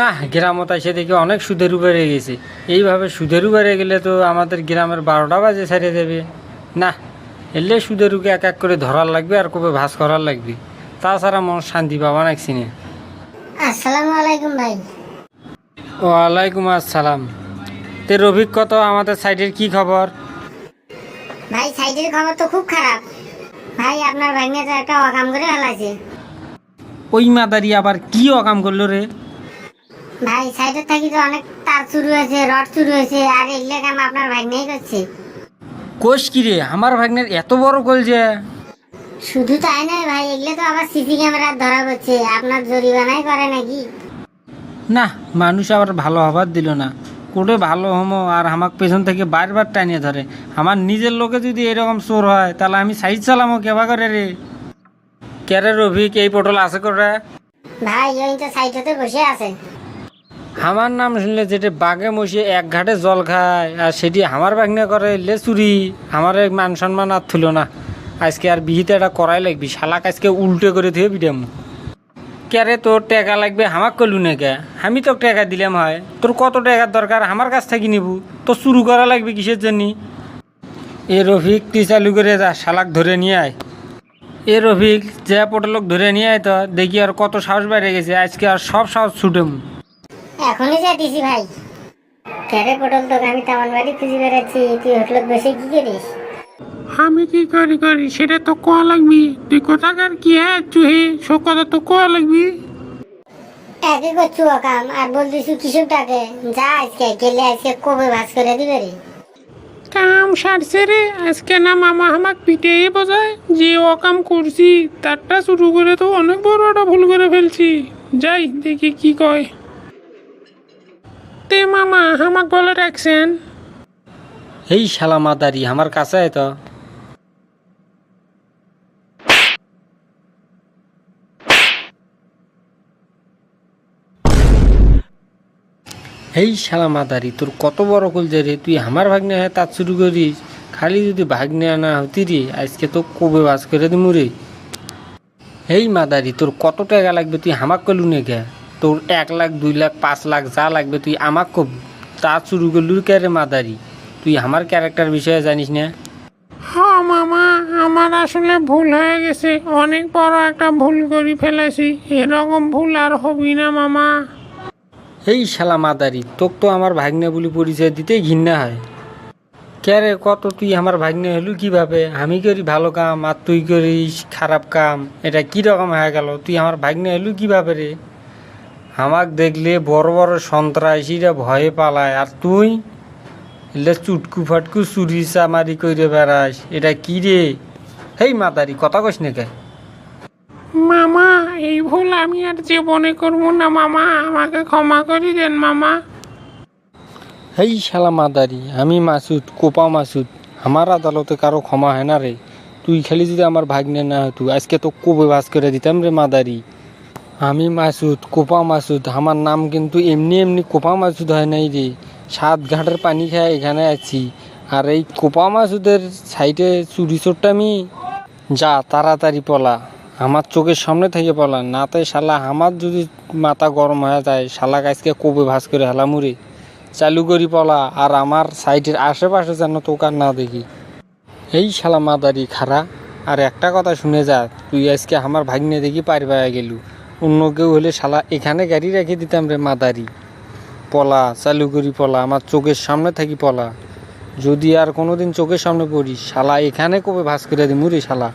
না গ্রামত এসে দেখি অনেক সুদের উপরে গেছে। এইভাবে সুদের উপরে গেলে তো আমাদের গ্রামের বারোটা বাজে ছেড়ে দেবে। না এলে সুদের উকে এক এক করে ধরার লাগবে আর কবে ভাস করার লাগবে। তাছাড়া মন শান্তি পাবা না আসসালামু আলাইকুম ভাই। ওয়ালাইকুম আসসালাম। তে রফিক কত? আমাদের সাইডের কি খবর? ভাই সাইডের খবর তো খুব খারাপ। ভাই আপনার ভাগ্নে তো একটা অকাম করে ফেলাছে ওই মাদারি আবার কি অকাম করল রে? ভাই সাইডের থাকি তো অনেক তার চুরি হয়েছে রড চুরি হয়েছে আর এগুলো কাম আপনার ভাগ্নেই করছে। কোষ কি রে? আমার ভাগ্নের এত বড় গোল যে। শুধু তাই নয় ভাই এগুলো তো আবার সিসি ক্যামেরা ধরা পড়ছে। আপনার জরিমানাই করে নাকি? না মানুষ আবার ভালো হবার দিল না। কোটে ভালো হমো আর আমাকে পেছন থেকে বারবার টানিয়ে ধরে। আমার নিজের লোকে যদি এরকম চোর হয় তাহলে আমি সাইজ চালামো কেবা করে রে? কেরে রফিক এই পটল আছে করে ভাই ওই তো সাইডতে বসে আছে। আমার নাম শুনলে যেটি বাঘে মশিয়ে এক ঘাটে জল খায়, আর সেটি আমার বাগনে করে এলে চুরি আমার মান সম্মান আর থুলো না। আজকে আর বিহিতে এটা করাই লাগবি। শালাক আজকে উল্টে করে দিয়ে বিটাম ক্যারে তোর টাকা লাগবে? আমাক কলু না কে? আমি তো টাকা দিলাম হয়। তোর কত টাকার দরকার? আমার কাছ থেকে নিব। তো শুরু করা লাগবে কিসের জন্য? এ রফিক, তুই চালু করে যা, শালাক ধরে নিয়ে আয়। এ রফিক, যে পটলক ধরে নিয়ে আয় তো, দেখি আর কত সাহস বেড়ে গেছে। আজকে আর সব সাহস ছুটে এখনই যাইতেছি ভাই। ক্যারে পটল তোকে আমি তেমন বাড়ি খুঁজে বেড়াচ্ছি? তুই হোটেলত বসে কি করিস? আমি কি করি করি? সেটা তো কোয়া লাগবি। তুই কোথাকার কি হ্যাঁ চুহি? সব কথা তো কোয়া লাগবি? একই করছু অকাম আর বলতেছু কিসব ডাকে যা আজকে গেলে আজকে কবে ভাস করে দিবে রে? কাম সারছে রে। আজকে না মামা আমাক পিঠে বোঝায় যে অকাম করছি। তারটা শুরু করে তো অনেক বড় একটা ভুল করে ফেলছি। যাই দেখি কি কয়। তে মামা, আমাক বলে রাখছেন। এই শালা মাদারি, আমার কাছে তো। এই শালা মাদারি, তোর কত বড় কল যে রে, তুই আমার ভাগ্নে হ্যাঁ তার শুরু করিস। খালি যদি ভাগ্নে আনা হতি রে, আজকে তো কবে বাস করে দিমু রে। এই মাদারি, তোর কত টাকা লাগবে তুই হামাক কলু নে তোর এক লাখ দুই লাখ পাঁচ লাখ যা লাগবে তুই আমাক কব। তা শুরু করলু কে রে মাদারি? তুই আমার ক্যারেক্টার বিষয়ে জানিস না? হ্যাঁ মামা আমার আসলে ভুল হয়ে গেছে। অনেক বড় একটা ভুল করে ফেলেছি। এরকম ভুল আর হবি না মামা। এই শালা মাদারি তোক তো আমার ভাগ্নে বলে পরিচয় দিতেই ঘৃণা হয়। কে রে কত তুই আমার ভাগ্নে হলু কীভাবে? আমি করি ভালো কাম আর তুই করিস খারাপ কাম। এটা কি রকম হয়ে গেল? তুই আমার ভাগ্নে হলু কীভাবে রে? আমাক দেখলে বড় বড় সন্ত্রাসীরা ভয়ে পালায়। আর তুই? এলে চুটকু ফাটকু চুরি চামারি করে বেড়াস। এটা কি রে? হেই মাদারি কথা কইস না কে? মামা এই ভুল আমি আর জীবনে করব না মামা। আমাকে ক্ষমা করে দেন মামা। হেই শালা মাদারি আমি মাসুদ কোপা মাসুদ। আমার আদালতে কারও ক্ষমা হয় না রে। তুই খালি যদি আমার ভাগ্নে না হতো আজকে তো কবে বাস করে দিতাম রে মাদারি। আমি মাসুদ, কোপা মাসুদ, আমার নাম কিন্তু এমনি এমনি কোপা মাসুদ হয় নাই রে। সাত ঘাটের পানি খায় এখানে আছি। আর এই কোপা মাসুদের সাইডে চুরি চোরটা আমি যা, তাড়াতাড়ি পলা। আমার চোখের সামনে থেকে পলা। না নাতে শালা আমার যদি মাথা গরম হয়ে যায় শালাক আজকে কবে ভাস করে হেলামুরে চালু করি পলা, আর আমার সাইডের আশেপাশে যেন তোকার না দেখি। এই শালা মাদারি খারা, আর একটা কথা শুনে যা, তুই আজকে আমার ভাগ্নে দেখি পার পায়া গেলু। অন্য কেউ হলে শালা এখানে গাড়ি রেখে দিতাম রে মাদারি। পলা, চালু করি পলা, আমার চোখের সামনে থাকি পলা। যদি আর কোনোদিন চোখের সামনে পড়ি শালা এখানে কবে ভাস করে দিমু শালা?